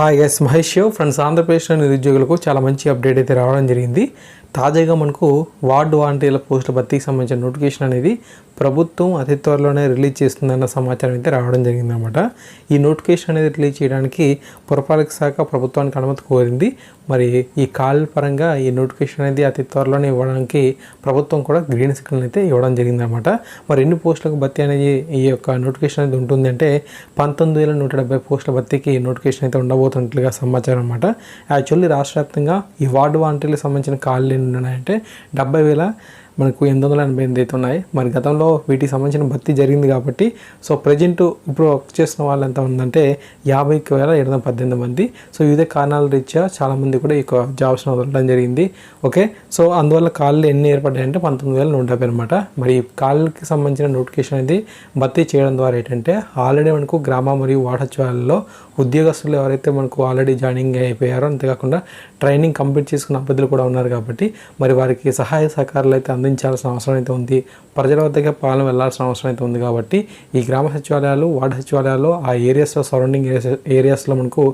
Hi yes Mahesh friends ఆంధ్రప్రదేశ్లో నిరుద్యోగులకు చాలా మంచి అప్డేట్ అయితే రావడం జరిగింది. తాజాగా మనకు వార్డు వాలంటీర్ల పోస్టుల భర్తీకి సంబంధించిన నోటిఫికేషన్ అనేది ప్రభుత్వం అతి త్వరలోనే రిలీజ్ చేస్తుందన్న సమాచారం అయితే రావడం జరిగిందనమాట ఈ నోటిఫికేషన్ అనేది రిలీజ్ చేయడానికి పురపాలక శాఖ ప్రభుత్వానికి అనుమతి కోరింది. మరి ఈ కాల్ పరంగా ఈ నోటిఫికేషన్ అనేది అతి త్వరలోనే ఇవ్వడానికి ప్రభుత్వం కూడా గ్రీన్ సిగ్నల్ అయితే ఇవ్వడం జరిగిందనమాట మరి ఎన్ని పోస్టులకు భర్తీ అనేది ఈ యొక్క నోటిఫికేషన్ అనేది ఉంటుందంటే పంతొమ్మిది వేల నూట డెబ్బై పోస్టుల భర్తీకి నోటిఫికేషన్ అయితే ఉండబోతున్నట్లుగా సమాచారం అనమాట యాక్చువల్లీ రాష్ట్ర వ్యాప్తంగా ఈ వార్డు వాలంటీర్లకు సంబంధించిన కాళ్ళు ఉన్నాయంటే డెబ్బై వేల మనకు ఎనిమిది వందల ఎనభై ఎనిమిది అయితే ఉన్నాయి. మరి గతంలో వీటికి సంబంధించిన భర్తీ జరిగింది కాబట్టి సో ప్రజెంట్ ఇప్పుడు వర్క్ చేసిన వాళ్ళు ఎంత ఉందంటే యాభై వేల ఏడు వందల పద్దెనిమిది మంది. సో ఇదే కారణాల రీత్యా చాలామంది కూడా ఈ జాబ్స్ వదలడం జరిగింది. ఓకే సో అందువల్ల కాళ్ళు ఎన్ని ఏర్పడ్డాయంటే పంతొమ్మిది వేల నూట డెబ్బై అనమాట మరి కాళ్ళకి సంబంధించిన నోటిఫికేషన్ అనేది భర్తీ చేయడం ద్వారా ఏంటంటే ఆల్రెడీ మనకు గ్రామ మరియు వార్డు ఉద్యోగస్తులు ఎవరైతే మనకు ఆల్రెడీ జాయినింగ్ అయిపోయారో అంతేకాకుండా ట్రైనింగ్ కంప్లీట్ చేసుకున్న అభ్యర్థులు కూడా ఉన్నారు కాబట్టి మరి వారికి సహాయ సహకారాలు అయితే అందించాల్సిన అవసరం అయితే ఉంది. ప్రజల వద్దకే పాలన వెళ్ళాల్సిన అవసరం అయితే ఉంది కాబట్టి ఈ గ్రామ సచివాలయాలు వార్డు సచివాలయాల్లో ఆ ఏరియాస్లో సరౌండింగ్ ఏరియాస్లో మనకు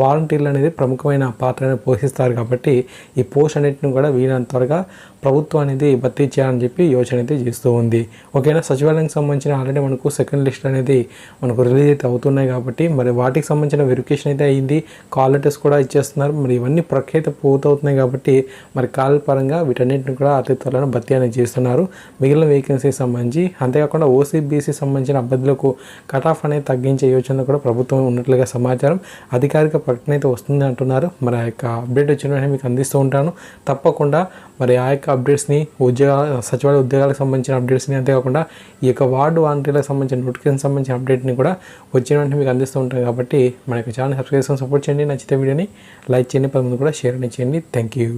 వాలంటీర్లు అనేది ప్రముఖమైన పాత్రని పోషిస్తారు కాబట్టి ఈ పోస్ట్ అన్నింటిని కూడా వీలైనంత త్వరగా ప్రభుత్వం అనేది భర్తీ చేయాలని చెప్పి యోచన అయితే చేస్తూ ఉంది. ఓకేనా? సచివాలయానికి సంబంధించిన ఆల్రెడీ మనకు సెకండ్ లిస్ట్ అనేది మనకు రిలీజ్ అయితే అవుతున్నాయి కాబట్టి మరి వాటికి సంబంధించిన వెరిఫికేషన్ అయితే అయ్యింది కాల్ లెటర్స్ కూడా ఇచ్చేస్తున్నారు. మరి ఇవన్నీ ప్రఖ్యాత పూర్తవుతున్నాయి కాబట్టి మరి కాల్ పరంగా వీటన్నిటిని కూడా అతి త్వరలో భర్తీ అనేది చేస్తున్నారు. మిగిలిన వేకెన్సీకి సంబంధించి అంతేకాకుండా ఓసీబీసీ సంబంధించిన అభ్యర్థులకు కట్ ఆఫ్ అనేది తగ్గించే యోచన కూడా ప్రభుత్వం ఉన్నట్లుగా సమాచారం అధికారిక ప్రకటన అయితే వస్తుంది అంటున్నారు. మరి ఆ యొక్క అప్డేట్ వచ్చిన వెంటనే మీకు అందిస్తూ ఉంటాను. తప్పకుండా మరి ఆ యొక్క అప్డేట్స్ని ఉద్యోగాల సచివాలయ ఉద్యోగాలకు సంబంధించిన అప్డేట్స్ని అంతేకాకుండా ఈ యొక్క వార్డు వాలంటీర్లకు సంబంధించిన నోటిఫికేషన్ సంబంధించిన అప్డేట్ని కూడా వచ్చిన వెంటనే మీకు అందిస్తూ ఉంటాను. కాబట్టి మన యొక్క ఛానల్ సబ్స్క్రైబ్ చేసుకొని సపోర్ట్ చేయండి. నచ్చితే వీడియోని లైక్ చేయండి. పది మంది కూడా షేర్ చేయండి థ్యాంక్ యూ